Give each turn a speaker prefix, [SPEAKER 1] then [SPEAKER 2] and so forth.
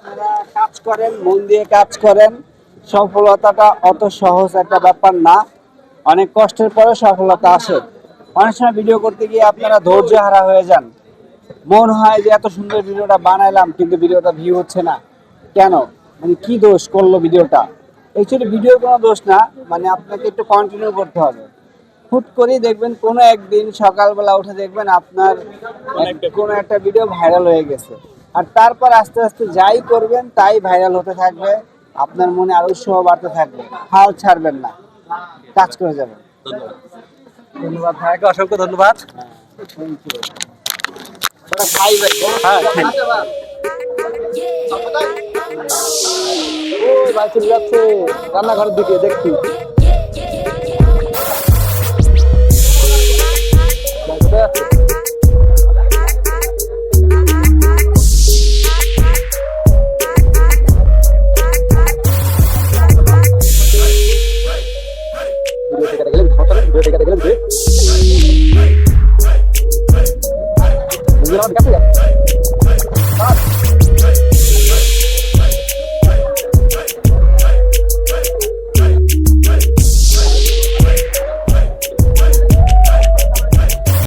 [SPEAKER 1] আপনারা কাজ করেন মন দিয়ে কাজ করেন। সফলতাটা অত সহজ একটা ব্যাপার না। অনেক কষ্টের পরে সফলতা আসে। অনেক সময় ভিডিও করতে গিয়ে আপনারা ধৈর্য হারা হয়ে যান। মন হয় যে এত সুন্দর ভিডিওটা বানাইলাম কিন্তু ভিডিওটা ভিউ হচ্ছে না। কেন? মানে কি দোষ করল ভিডিওটা? অ্যাকচুয়ালি ভিডিওর কোনো দোষ না। মানে আপনাকে একটু কন্টিনিউ করতে হবে। হুট করেই দেখবেন কোনো একদিন সকালবেলা উঠে দেখবেন আপনার কোনো একটা ভিডিও ভাইরাল হয়ে গেছে। আর তারপর আস্তে আস্তে যাই করবেন তাই ভাইরাল হতে থাকবে। আপনার মনে আরও উৎসাহ বাড়তে থাকবে। হাল ছাড়বেন না। কাজ করে যাবেন।
[SPEAKER 2] ধন্যবাদ। ভাইকে অসংখ্য ধন্যবাদ।
[SPEAKER 1] ভাই
[SPEAKER 2] হ্যাঁ খাই।
[SPEAKER 1] ওই ভাই চলে যাচ্ছে। রান্নাঘরের দিকে দেখছি। ভিডিও থেকে গেলেন ভিডিও থেকে গেলেন